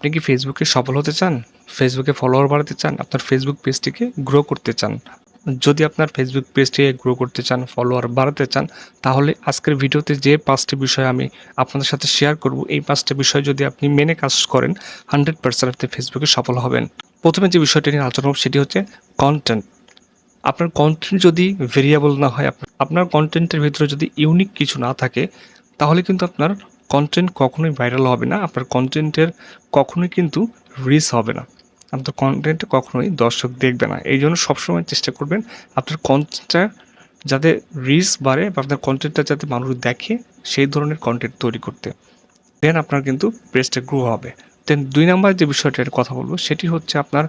আপনি কি ফেসবুকে সফল হতে চান? ফেসবুকে ফলোয়ার বাড়াতে চান? আপনার ফেসবুক পেজটিকে গ্রো করতে চান? যদি আপনার ফেসবুক পেজটিকে গ্রো করতে চান ফলোয়ার বাড়াতে চান, তাহলে আজকের ভিডিওতে যে পাঁচটি বিষয় আমি আপনাদের সাথে শেয়ার করব, এই পাঁচটি বিষয় যদি আপনি মেনে কাজ করেন হান্ড্রেড পার্সেন্ট আপনি ফেসবুকে সফল হবেন। প্রথমে যে বিষয়টি নিয়ে আলোচনা সেটি হচ্ছে কন্টেন্ট আপনার কন্টেন্ট যদি ভেরিয়েবল না হয় আপ- আপনার কন্টেন্টের ভিতরে যদি ইউনিক কিছু না থাকে, তাহলে কিন্তু আপনার কন্টেন্ট কখনোই ভাইরাল হবে না, আপনার কন্টেন্টের কখনোই কিন্তু রিচ হবে না। আপনার কন্টেন্ট কখনোই দর্শক দেখবে না। এই জন্য সবসময় চেষ্টা করবেন আপনার কন্টেন্টটা যাতে রিচ বাড়ে বা আপনার কন্টেন্টটা যাতে মানুষ দেখে, সেই ধরনের কন্টেন্ট তৈরি করতে। দেন আপনার কিন্তু পেজটা গ্রো হবে। দেন দুই নাম্বার যে বিষয়টার কথা বলব, সেটি হচ্ছে আপনার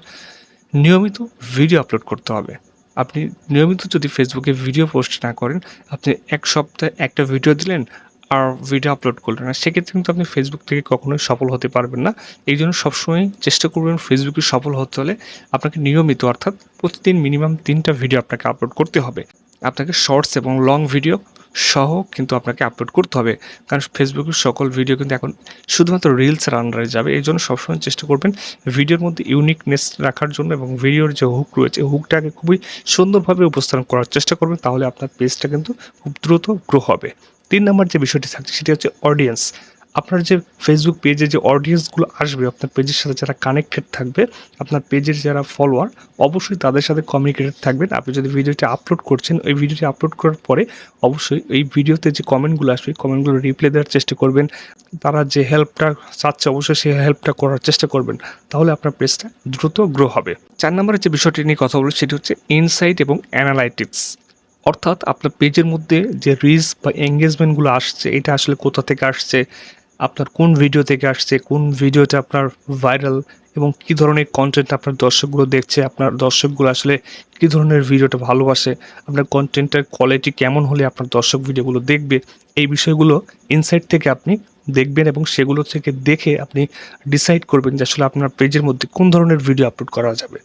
নিয়মিত ভিডিও আপলোড করতে হবে। আপনি নিয়মিত যদি ফেসবুকে ভিডিও পোস্ট না করেন, আপনি এক সপ্তাহে একটা ভিডিও দিলেন আর ভিডিও আপলোড করলেন না। সেক্ষেত্রে কিন্তু আপনি ফেসবুক থেকে কখনোই সফল হতে পারবেন না। এই জন্য সবসময় চেষ্টা করবেন ফেসবুকে সফল হতে হলে আপনাকে নিয়মিত, অর্থাৎ প্রতিদিন মিনিমাম তিনটা ভিডিও আপনাকে আপলোড করতে হবে। আপনাকে শর্টস এবং লং ভিডিও সহ কিন্তু আপনাকে আপলোড করতে হবে। কারণ ফেসবুকের সকল ভিডিও কিন্তু এখন শুধুমাত্র রিলসের আন্ডারে যাবে। এই জন্য সবসময় চেষ্টা করবেন ভিডিওর মধ্যে ইউনিকনেস রাখার জন্য এবং ভিডিওর যে হুক রয়েছে হুকটাকে খুবই সুন্দরভাবে উপস্থাপন করার চেষ্টা করবেন। তাহলে আপনার পেজটা কিন্তু খুব দ্রুত গ্রো হবে। তিন নম্বর যে বিষয়টি থাকছে, সেটি হচ্ছে অডিয়েন্স আপনার যে ফেসবুক পেজে যে অডিয়েন্সগুলো আসবে, আপনার পেজের সাথে যারা কানেক্টেড থাকবে, আপনার পেজের যারা ফলোয়ার অবশ্যই তাদের সাথে কমিউনিকেটেড থাকবেন। আপনি যদি ভিডিওটি আপলোড করছেন, ওই ভিডিওটি আপলোড করার পরে অবশ্যই এই ভিডিওতে যে কমেন্টগুলো আসবে কমেন্টগুলো রিপ্লাই দেওয়ার চেষ্টা করবেন। তারা যে হেল্পটা চাচ্ছে, অবশ্যই সেই হেল্পটা করার চেষ্টা করবেন। তাহলে আপনার পেজটা দ্রুত গ্রো হবে। চার নম্বরের যে বিষয়টি নিয়ে কথা বলব, সেটি হচ্ছে ইনসাইট এবং অ্যানালাইটিক্স অর্থাৎ আপনার পেজের মধ্যে যে রিচ বা এঙ্গেজমেন্টগুলো আসছে, এটা আসলে কোথা থেকে আসছে, আপনার কোন ভিডিও থেকে আসছে, কোন ভিডিওটা আপনার ভাইরাল এবং কী ধরনের কন্টেন্ট আপনার দর্শকগুলো দেখছে, আপনার দর্শকগুলো আসলে কী ধরনের ভিডিওটা ভালোবাসে, আপনার কন্টেন্টের কোয়ালিটি কেমন হলে আপনার দর্শক ভিডিওগুলো দেখবে, এই বিষয়গুলো ইনসাইট থেকে আপনি দেখবেন এবং সেগুলো থেকে দেখে আপনি ডিসাইড করবেন যে আসলে আপনার পেজের মধ্যে কোন ধরনের ভিডিও আপলোড করা যাবে।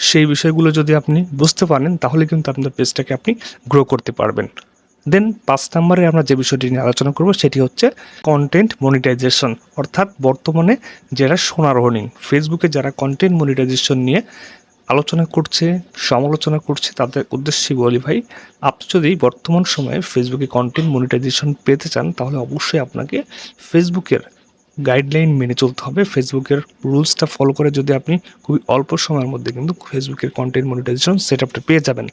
সেই বিষয়গুলো যদি আপনি বুঝতে পারেন, তাহলে কিন্তু আপনার পেজটাকে আপনি গ্রো করতে পারবেন। দেন পাঁচ নম্বরে আমরা যে বিষয়টি নিয়ে আলোচনা করব, সেটি হচ্ছে কন্টেন্ট মনিটাইজেশন অর্থাৎ বর্তমানে যারা সোনার হরিণ ফেসবুকে যারা কন্টেন্ট মনিটাইজেশন নিয়ে আলোচনা করছে, সমালোচনা করছে, তাদের উদ্দেশ্যে বলি ভাই, আপনি যদি বর্তমান সময়ে ফেসবুকে কন্টেন্ট মনিটাইজেশন পেতে চান, তাহলে অবশ্যই আপনাকে ফেসবুকের গাইডলাইন মেনে চলতে হবে। ফেসবুকের রুলসটা ফলো করে যদি আপনি খুবই অল্প সময়ের মধ্যে কিন্তু ফেসবুকের কন্টেন্ট মনিটাইজেশন সেট আপটা পেয়ে যাবেন।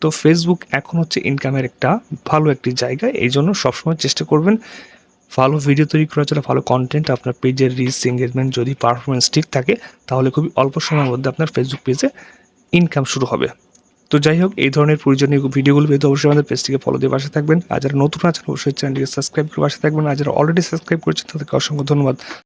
তো ফেসবুক এখন হচ্ছে ইনকামের একটা ভালো একটি জায়গা। এই জন্য সবসময় চেষ্টা করবেন ভালো ভিডিও তৈরি করার জন্য, ভালো কন্টেন্ট আপনার পেজের রিচ এঙ্গেজমেন্ট যদি পারফরমেন্স ঠিক থাকে, তাহলে খুবই অল্প সময়ের মধ্যে আপনার ফেসবুক পেজে ইনকাম শুরু হবে। তো যাই হোক, এই ধরনের প্রয়োজনীয় ভিডিওগুলো পেতে অবশ্যই আমাদের পেজটিকে ফলো দিয়ে পাশে থাকবেন। আর যারা নতুন আছেন, অবশ্যই চ্যানেলটিকে সাবস্ক্রাইব করে পাশে থাকবেন। আর যারা অলরেডি সাবস্ক্রাইব করেছেন, তাদেরকে অসংখ্য ধন্যবাদ।